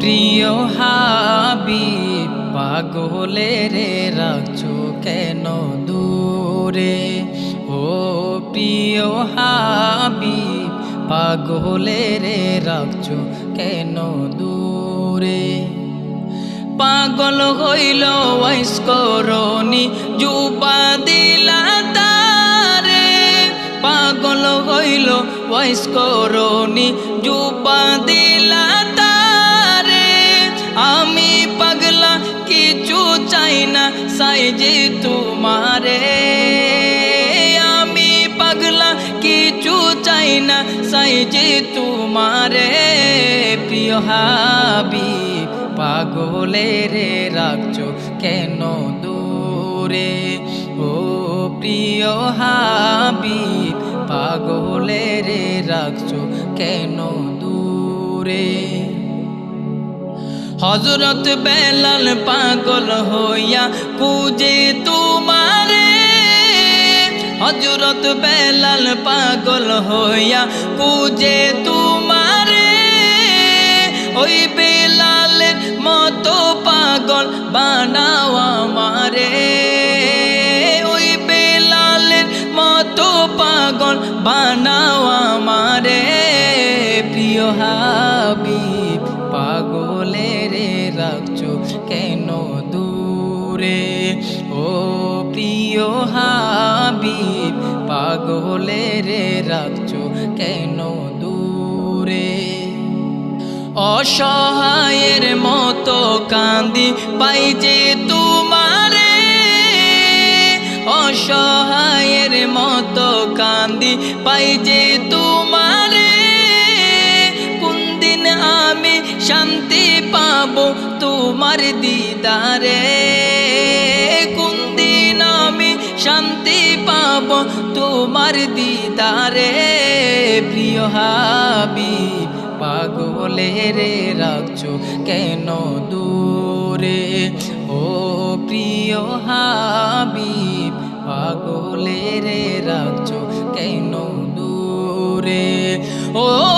প্রিয় হাবি পাগলে রে রাখছো কেন দূরে? ও প্রিয় হাবি পাগলে রে রাখছো কেন দূরে? পাগল হইল করনি যুবা দিলা তারে। পাগল হইল করনি যুবা দিলা না সাইজে তোমারে। আমি পাগলা, কিছু চাই না সাইজে তোমারে। প্রিয় হাবি পাগলে রে রাখছো কেন দূরে? ও প্রিয় হাবি পাগলে রে রাখছো কেন দূরে? হজরত বেলাল পাগল হইয়া কুজে তোমারে। হজরত বেলাল পাগল হইয়া কুজে তোমারে। ওই বেলালের মতো পাগল বানাও আমারে। ওই বেলালের মতো পাগল বানাও আমারে। প্রিয় হাবিব পাগলে রে রাখছো কেন দূরে? ও প্রিয় হাবিব পাগলে রে রাখছো কেন দূরে? অসহায়ের মতো কান্দি পাই যে তোমারে। অসহায়ের মতো কান্দি পাই যে তোমারে। কোন দিন আমি শান্তি যাব তোমার দিদারে। কোন দিন আমি শান্তি পাব তোমার দিদারে। প্রিয় হাবি পাগলে রে রাখছো কেন দূরে? ও প্রিয় হাবি পাগলে রে রাখছো কেন দূরে? ও